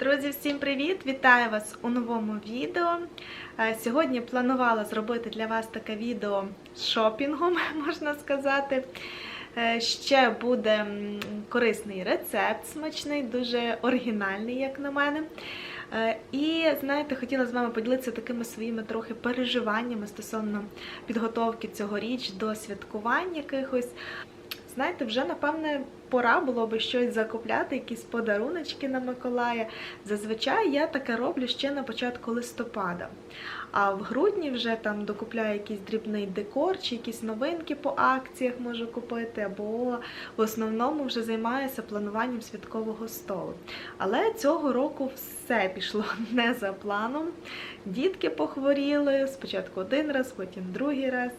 Друзі, всім привіт! Вітаю вас у новому відео. Е, Сьогодні планувала зробити для вас таке відео з шопінгом, можна сказати. Е, Ще буде корисний рецепт смачний, дуже оригінальний, як на мене. Е, І знаєте, хотіла з вами поділитися такими своїми трохи переживаннями стосовно підготовки цьогоріч до святкувань якихось. Знаєте, вже напевне пора було би щось закупляти, якісь подаруночки на Миколая. Зазвичай я таке роблю ще на початку листопада. А в грудні вже там докупляю якийсь дрібний декор чи якісь новинки по акціях можу купити, або в основному вже займаюся плануванням святкового столу. Але цього року все пішло не за планом. Дітки похворіли спочатку один раз, потім другий раз.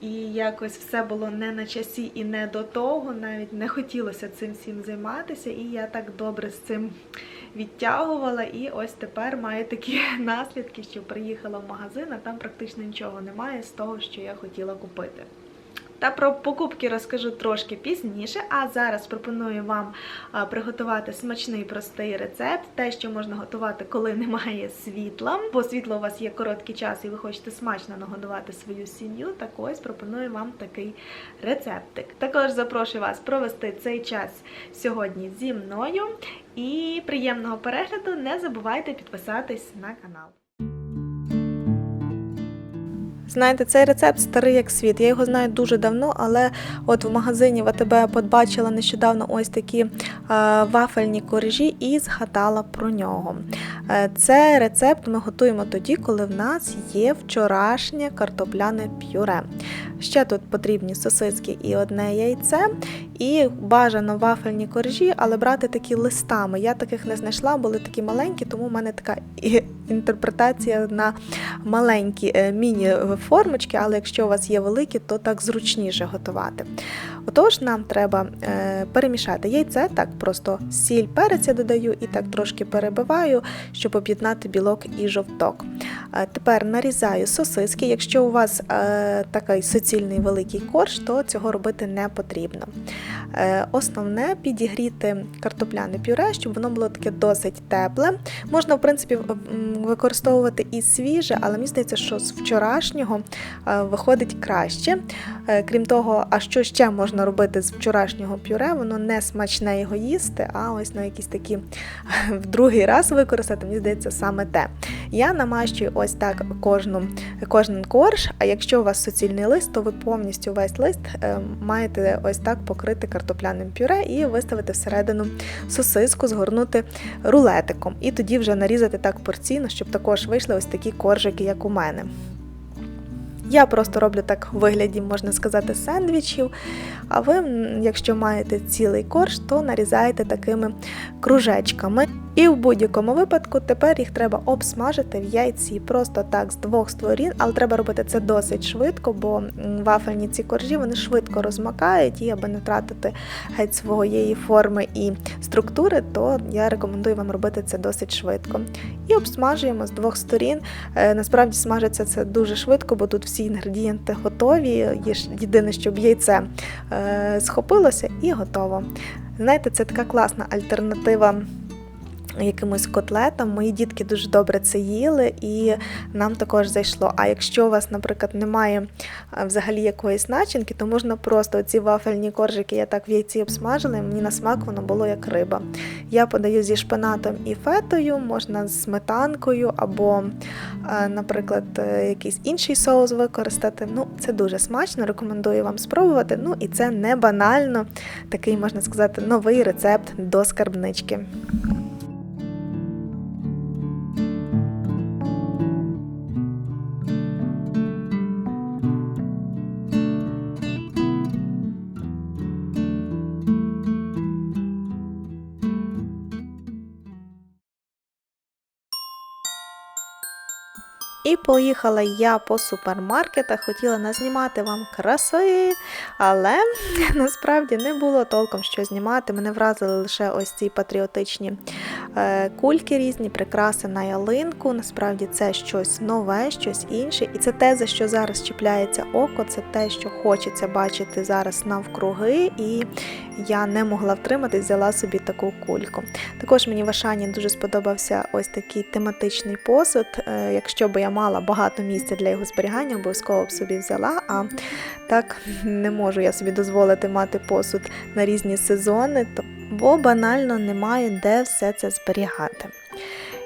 І якось все було не на часі і не до того, навіть не хотілося цим всім займатися, і я так добре з цим відтягувала. І ось тепер маю такі наслідки, що приїхала в магазин, а там практично нічого немає з того, що я хотіла купити. Та про покупки розкажу трошки пізніше, а зараз пропоную вам приготувати смачний простий рецепт, те, що можна готувати, коли немає світла. Бо світло у вас є короткий час і ви хочете смачно нагодувати свою сім'ю. Так ось пропоную вам такий рецептик. Також запрошую вас провести цей час сьогодні зі мною. І приємного перегляду! Не забувайте підписатись на канал. Знаєте, цей рецепт старий як світ. Я його знаю дуже давно, але от в магазині в АТБ побачила нещодавно ось такі е, вафельні коржі і згадала про нього. Е, це рецепт ми готуємо тоді, коли в нас є вчорашнє картопляне пюре. Ще тут потрібні сосиски і одне яйце, і бажано вафельні коржі, але брати такі листами. Я таких не знайшла, були такі маленькі, тому в мене така інтерпретація на маленькі е, міні-формочки, але якщо у вас є великі, то так зручніше готувати. Отож, нам треба е, перемішати яйце, так просто сіль, перець я додаю і так трошки перебиваю, щоб об'єднати білок і жовток. Е, Тепер нарізаю сосиски. Якщо у вас такий суцільний великий корж, то цього робити не потрібно. Е, Основне підігріти картопляне пюре, щоб воно було таке досить тепле. Можна, в принципі, використовувати і свіже, але мені здається, що з вчорашнього е, виходить краще. Е, Крім того, а що ще можна робити з вчорашнього пюре? Воно не смачне його їсти, а ось на якісь такі в другий раз використати, мені здається, саме те. Я намащую ось так кожну, кожен корж, а якщо у вас суцільний лист, то ви повністю весь лист маєте ось так покрити картопляним пюре і виставити всередину сосиску, згорнути рулетиком. І тоді вже нарізати так порційно, щоб також вийшли ось такі коржики, як у мене. Я просто роблю так в вигляді, можна сказати, сендвічів. А ви, якщо маєте цілий корж, то нарізаєте такими кружечками. І в будь-якому випадку тепер їх треба обсмажити в яйці просто так з двох сторін, але треба робити це досить швидко, бо вафельні ці коржі вони швидко розмакають, і аби не тратити геть своєї форми і структури, то я рекомендую вам робити це досить швидко. І обсмажуємо з двох сторін. Е, Насправді смажиться це дуже швидко, бо тут всі інгредієнти готові. Єдине, щоб яйце е, схопилося і готово. Знаєте, це така класна альтернатива. Якимось котлетам мої дітки дуже добре це їли, і нам також зайшло. А якщо у вас, наприклад, немає е, взагалі якоїсь начинки, то можна просто ці вафельні коржики я так в яйці обсмажила, і мені на смак воно було як риба. Я подаю зі шпинатом і фетою, можна з сметанкою, або, е, наприклад, е, якийсь інший соус використати. Ну, це дуже смачно, рекомендую вам спробувати. Ну і це не банально, такий можна сказати новий рецепт до скарбнички. Поїхала я по супермаркетах, хотіла назнімати вам краси, але насправді не було толком що знімати. Мене вразили лише ось ці патріотичні кульки різні, прикраси на ялинку. Насправді це щось нове, щось інше. І це те, за що зараз чіпляється око, це те, що хочеться бачити зараз навкруги. І я не могла втриматись, взяла собі таку кульку. Також мені в Ашані дуже сподобався ось такий тематичний посуд. Е, Якщо б я мала багато місця для його зберігання, обов'язково б собі взяла. А так не можу я собі дозволити мати посуд на різні сезони, бо банально немає де все це зберігати.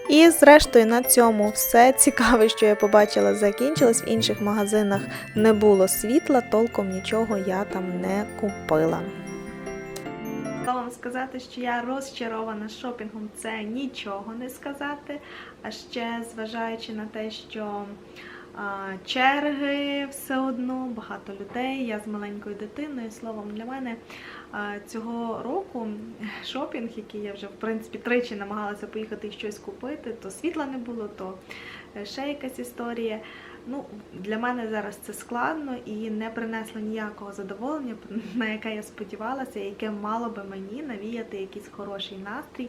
І зрештою на цьому все цікаве, що я побачила, закінчилось. В інших магазинах не було світла, толком нічого я там не купила. Вам сказати, що я розчарована шопінгом, це нічого не сказати. А ще зважаючи на те, що а, черги все одно, багато людей, я з маленькою дитиною. Словом, для мене цього року шопінг, який я вже в принципі тричі намагалася поїхати і щось купити, то світла не було, то е, ще якась історія. Ну, для мене зараз це складно і не принесло ніякого задоволення, на яке я сподівалася, яке мало би мені навіяти якийсь хороший настрій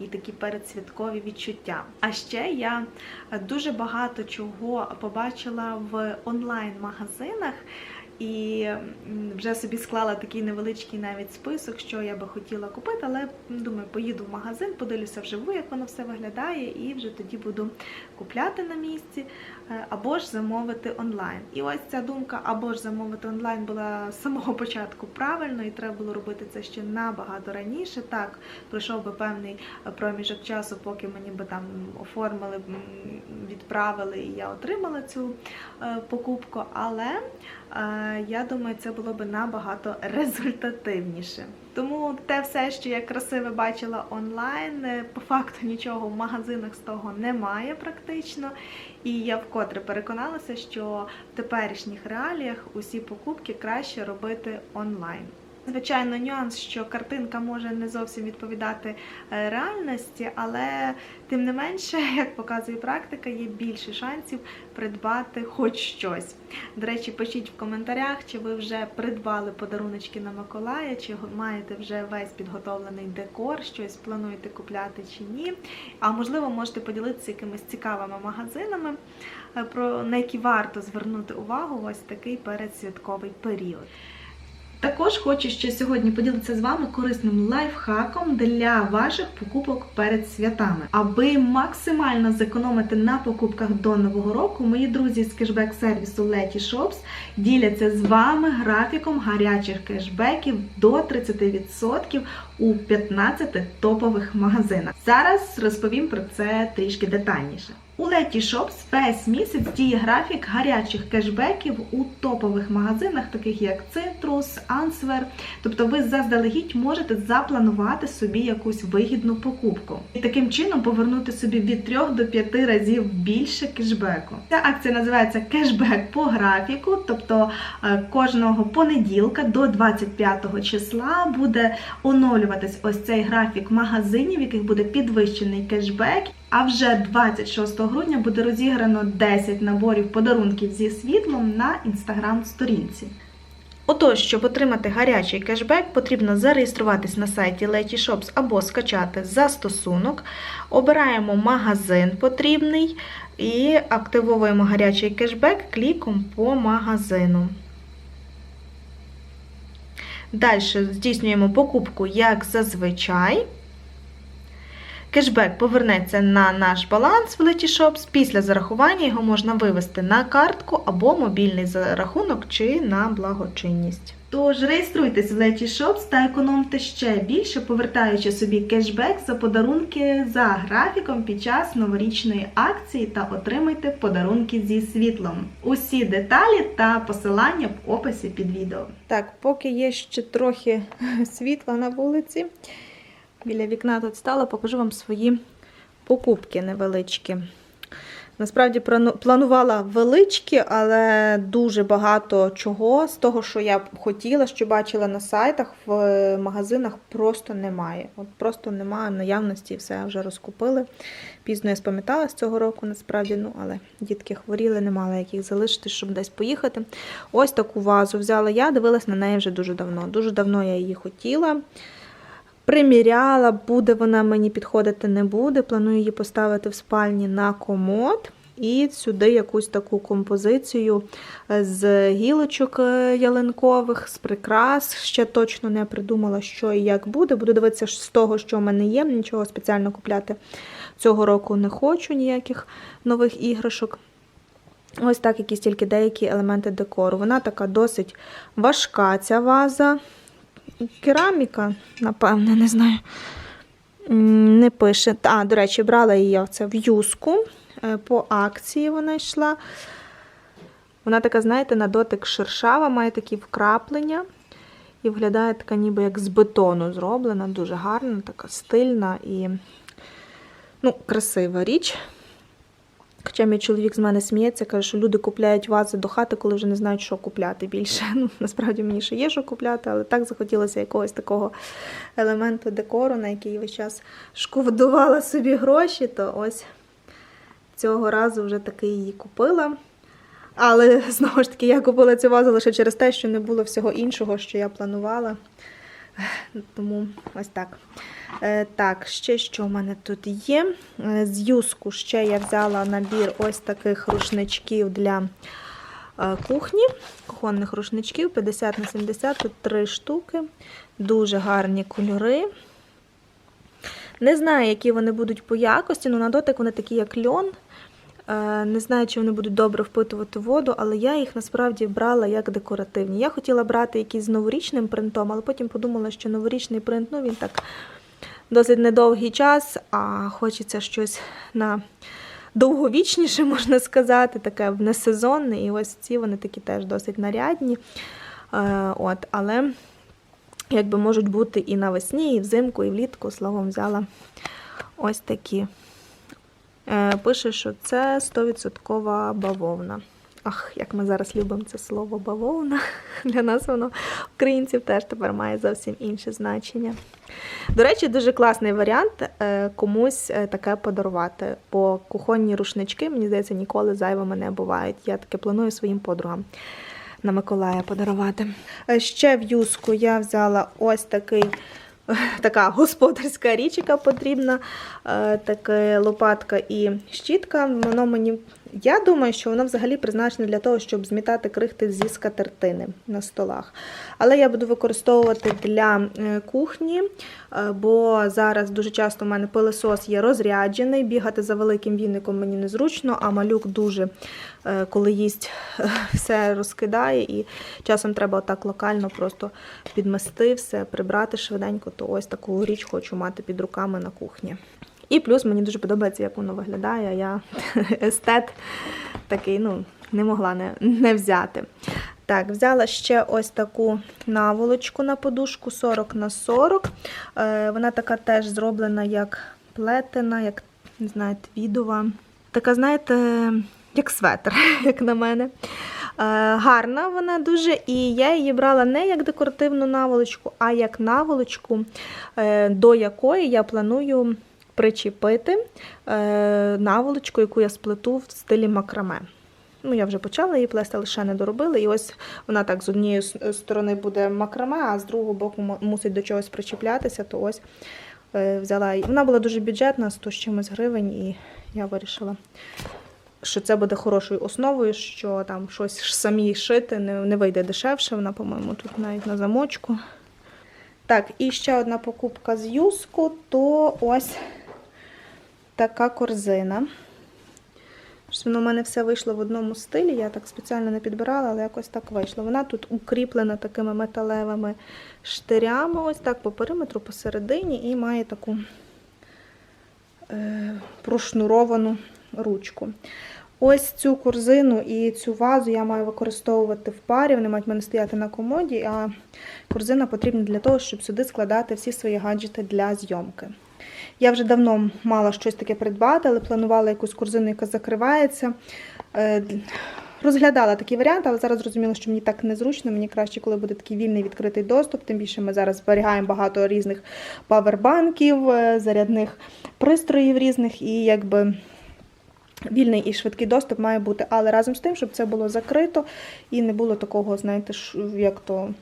і такі передсвяткові відчуття. А ще я дуже багато чого побачила в онлайн-магазинах. І вже собі склала такий невеличкий навіть список, що я би хотіла купити, але думаю, поїду в магазин, подивлюся вживу, як воно все виглядає, і вже тоді буду купляти на місці е, або ж замовити онлайн. І ось ця думка або ж замовити онлайн була з самого початку правильно, і треба було робити це ще набагато раніше. Так, пройшов би певний проміжок часу, поки мені би там оформили, відправили, і я отримала цю е, покупку. Але е, я думаю, це було би набагато результативніше. Тому те все, що я красиве бачила онлайн, е, по факту нічого в магазинах з того немає практично. І я вкотре переконалася, що в теперішніх реаліях усі покупки краще робити онлайн. Звичайно, нюанс, що картинка може не зовсім відповідати е, реальності, але тим не менше, як показує практика, є більше шансів придбати хоч щось. До речі, пишіть в коментарях, чи ви вже придбали подаруночки на Миколая, чи маєте вже весь підготовлений декор, щось плануєте купляти чи ні. А можливо, можете поділитися якимись цікавими магазинами, е, про на які варто звернути увагу ось такий передсвятковий період. Також хочу ще сьогодні поділитися з вами корисним лайфхаком для ваших покупок перед святами. Аби максимально зекономити на покупках до нового року, мої друзі з кешбек-сервісу Letty Shops діляться з вами графіком гарячих кешбеків до 30% у 15 топових магазинах. Зараз розповім про це трішки детальніше. У Letty Shops весь місяць діє графік гарячих кешбеків у топових магазинах, таких як Citrus, Answer. Тобто ви заздалегідь можете запланувати собі якусь вигідну покупку. І таким чином повернути собі від 3 до 5 разів більше кешбеку. Ця акція називається кешбек по графіку, тобто е, кожного понеділка до 25 числа буде оновлюватись ось цей графік магазинів, в яких буде підвищений кешбек. А вже 26 грудня буде розіграно 10 наборів подарунків зі світлом на інстаграм-сторінці. Отож, щоб отримати гарячий кешбек, потрібно зареєструватись на сайті Letty Shops або скачати застосунок. Обираємо магазин потрібний і активовуємо гарячий кешбек кліком по магазину. Далі здійснюємо покупку як зазвичай. Кешбек повернеться на наш баланс в Letty Shops. Після зарахування його можна вивести на картку або мобільний зарахунок чи на благочинність. Тож реєструйтесь в Letty Shops та економте ще більше, повертаючи собі кешбек за подарунки за графіком під час новорічної акції та отримайте подарунки зі світлом. Усі деталі та посилання в описі під відео. Так, поки є ще трохи світла на вулиці. Біля вікна тут стала, покажу вам свої покупки невеличкі. Насправді планувала величкі, але дуже багато чого з того, що я хотіла, що бачила на сайтах, в магазинах просто немає. От просто немає наявності, все вже розкупили. Пізно я спам'ятала з цього року, насправді, ну, але дітки хворіли, не мала як їх залишити, щоб десь поїхати. Ось таку вазу взяла я, дивилась на неї вже дуже давно. Дуже давно я її хотіла. Приміряла, буде вона мені підходити, не буде. Планую її поставити в спальні на комод. І сюди якусь таку композицію з гілочок е, ялинкових, з прикрас. Ще точно не придумала, що і як буде. Буду дивитися з того, що в мене є. Нічого спеціально купляти цього року не хочу, ніяких нових іграшок. Ось так, якісь тільки деякі елементи декору. Вона така досить важка, ця ваза. Кераміка, напевне, не знаю. Не пише. А, до речі, брала її оце в юску. Е, По акції вона йшла. Вона така, знаєте, на дотик шершава, має такі вкраплення. І виглядає така ніби як з бетону зроблена, дуже гарна, така стильна і ну, красива річ. Хоча мій чоловік з мене сміється, каже, що люди купляють вази до хати, коли вже не знають, що купляти більше. Ну, насправді мені ще є що купляти, але так захотілося якогось такого елементу декору, на який весь час шкодувала собі гроші, то ось цього разу вже таки її купила. Але знову ж таки, я купила цю вазу лише через те, що не було всього іншого, що я планувала. Тому ось так. Е, Так, ще що в мене тут є. Е, З юску ще я взяла набір ось таких рушничків для е, кухні. Кухонних рушничків 50 на 70, тут три штуки. Дуже гарні кольори. Не знаю, які вони будуть по якості, але на дотик вони такі, як льон. Е, Не знаю, чи вони будуть добре впитувати воду, але я їх насправді брала як декоративні. Я хотіла брати якісь з новорічним принтом, але потім подумала, що новорічний принт, ну він так досить недовгий час, а хочеться щось на довговічніше, можна сказати, таке в несезонне. І ось ці вони такі теж досить нарядні. Е, От, але якби можуть бути і навесні, і взимку, і влітку. Словом, взяла ось такі. Е, Пише, що це 100% бавовна. Ах, як ми зараз любимо це слово бавовна. Для нас воно, українців, теж тепер має зовсім інше значення. До речі, дуже класний варіант е, комусь е, таке подарувати. Бо кухонні рушнички, мені здається, ніколи зайвими не бувають. Я таке планую своїм подругам на Миколая подарувати. Ще в юску я взяла ось такий. Така господарська річ, яка потрібна, е, така лопатка і щітка. Воно мені, я думаю, що воно взагалі призначене для того, щоб змітати крихти зі скатертини на столах. Але я буду використовувати для е, кухні, е, бо зараз дуже часто в мене пилесос є розряджений, бігати за великим віником мені незручно, а малюк дуже, е, коли їсть, все розкидає, і часом треба отак локально просто підмести все, прибрати швиденько, то ось таку річ хочу мати під руками на кухні. І плюс мені дуже подобається, як воно виглядає. Я естет такий, ну, не могла не, не взяти. Так, взяла ще ось таку наволочку на подушку 40 на 40. Е, вона така теж зроблена як плетена, як, не знаю, твідова. Така, знаєте, як светр, як на мене. Е, гарна вона дуже, і я її брала не як декоративну наволочку, а як наволочку, е, до якої я планую причепити е, наволочку, яку я сплету в стилі макраме. Ну, я вже почала її плести, лише не доробила. І ось вона так з однієї сторони буде макраме, а з другого боку мусить до чогось причіплятися, то ось е, взяла її. Вона була дуже бюджетна, 100 з чимось гривень, і я вирішила, що це буде хорошою основою, що там щось самі шити не, не вийде дешевше. Вона, по-моєму, тут навіть на замочку. Так, і ще одна покупка з юску, то ось така корзина. Воно в мене все вийшло в одному стилі, я так спеціально не підбирала, але якось так вийшло. Вона тут укріплена такими металевими штирями, ось так по периметру, посередині, і має таку е, прошнуровану ручку. Ось цю корзину і цю вазу я маю використовувати в парі. Вони мають в мене стояти на комоді, а корзина потрібна для того, щоб сюди складати всі свої гаджети для зйомки. Я вже давно мала щось таке придбати, але планувала якусь корзину, яка закривається. Е, Розглядала такий варіант, але зараз зрозуміла, що мені так незручно. Мені краще, коли буде такий вільний відкритий доступ. Тим більше ми зараз зберігаємо багато різних павербанків, е, зарядних пристроїв різних і якби. Вільний і швидкий доступ має бути, але разом з тим, щоб це було закрито і не було такого, знаєте, як то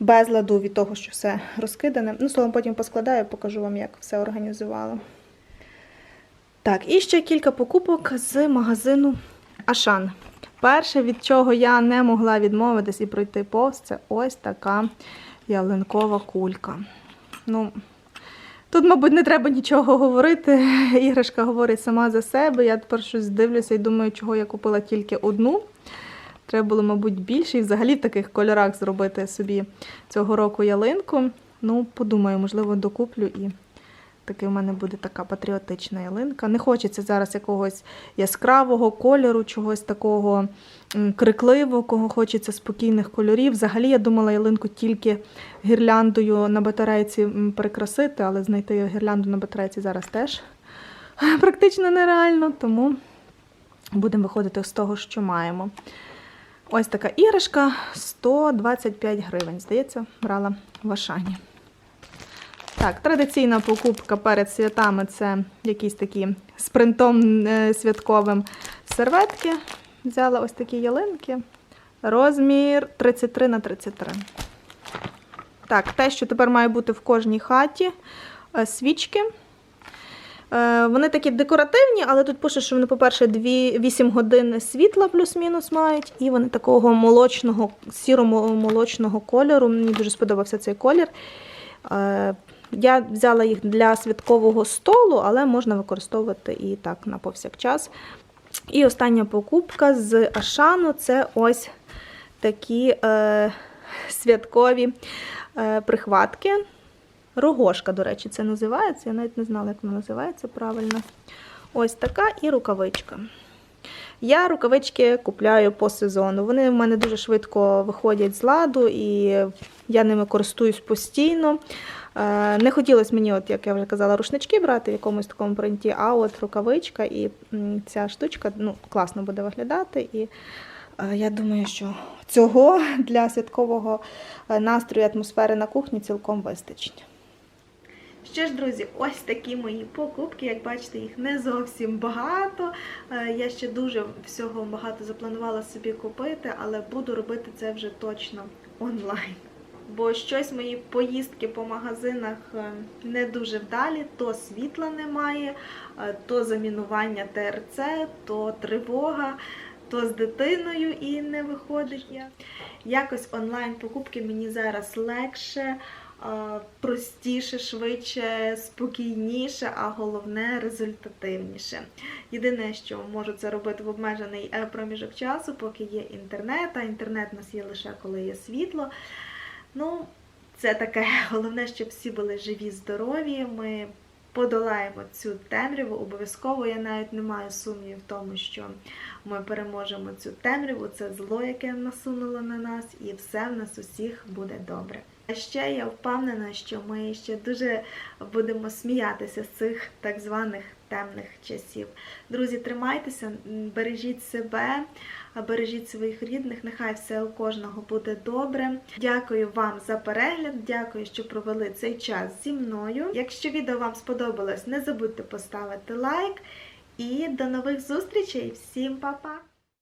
безладу від того, що все розкидане. Ну, словом, потім поскладаю, покажу вам, як все організувала. Так, і ще кілька покупок з магазину Ашан. Перше, від чого я не могла відмовитись і пройти повз, це ось така ялинкова кулька. Ну, тут, мабуть, не треба нічого говорити. Іграшка говорить сама за себе. Я тепер щось дивлюся і думаю, чого я купила тільки одну. Треба було, мабуть, більше і взагалі в таких кольорах зробити собі цього року ялинку. Ну, подумаю, можливо, докуплю і таки в мене буде така патріотична ялинка. Не хочеться зараз якогось яскравого кольору, чогось такого крикливого, хочеться спокійних кольорів. Взагалі я думала ялинку тільки гірляндою на батарейці прикрасити, але знайти гірлянду на батарейці зараз теж практично нереально, тому будемо виходити з того, що маємо. Ось така іграшка 125 гривень. Здається, брала в Ашані. Так, традиційна покупка перед святами це якісь такі з принтом е, святковим серветки. Взяла ось такі ялинки. Розмір 33 на 33. Так, те, що тепер має бути в кожній хаті, е, свічки. Е, Вони такі декоративні, але тут пише, що вони, по-перше, 2, 8 годин світла плюс-мінус мають, і вони такого молочного, сіро-молочного кольору. Мені дуже сподобався цей колір. Е, Я взяла їх для святкового столу, але можна використовувати і так на повсякчас. І остання покупка з Ашану це ось такі е, святкові е, прихватки. Рогошка, до речі, це називається. Я навіть не знала, як вона називається правильно. Ось така і рукавичка. Я рукавички купляю по сезону. Вони в мене дуже швидко виходять з ладу, і я ними користуюсь постійно. Е, Не хотілося мені, от, як я вже казала, рушнички брати в якомусь такому принті, а от рукавичка і ця штучка ну, класно буде виглядати. І е, я думаю, що цього для святкового е, настрою атмосфери на кухні цілком вистачить. Що ж, друзі, ось такі мої покупки. Як бачите, їх не зовсім багато. Е, Я ще дуже всього багато запланувала собі купити, але буду робити це вже точно онлайн. Бо щось мої поїздки по магазинах е, не дуже вдалі, то світла немає, е, то замінування ТРЦ, то тривога, то з дитиною і не виходить я. Якось онлайн покупки мені зараз легше, простіше, швидше, спокійніше, а головне результативніше. Єдине, що можу це робити в обмежений е, проміжок часу, поки є інтернет, а інтернет у нас є лише коли є світло. Ну, це таке. Головне, щоб всі були живі, здорові. Ми подолаємо цю темряву. Обов'язково я навіть не маю сумнівів в тому, що ми переможемо цю темряву, це зло, яке насунуло на нас, і все в нас усіх буде добре. А ще я впевнена, що ми ще дуже будемо сміятися з цих так званих темних часів. Друзі, тримайтеся, бережіть себе, бережіть своїх рідних. Нехай все у кожного буде добре. Дякую вам за перегляд. Дякую, що провели цей час зі мною. Якщо відео вам сподобалось, не забудьте поставити лайк. І до нових зустрічей. Всім па-па!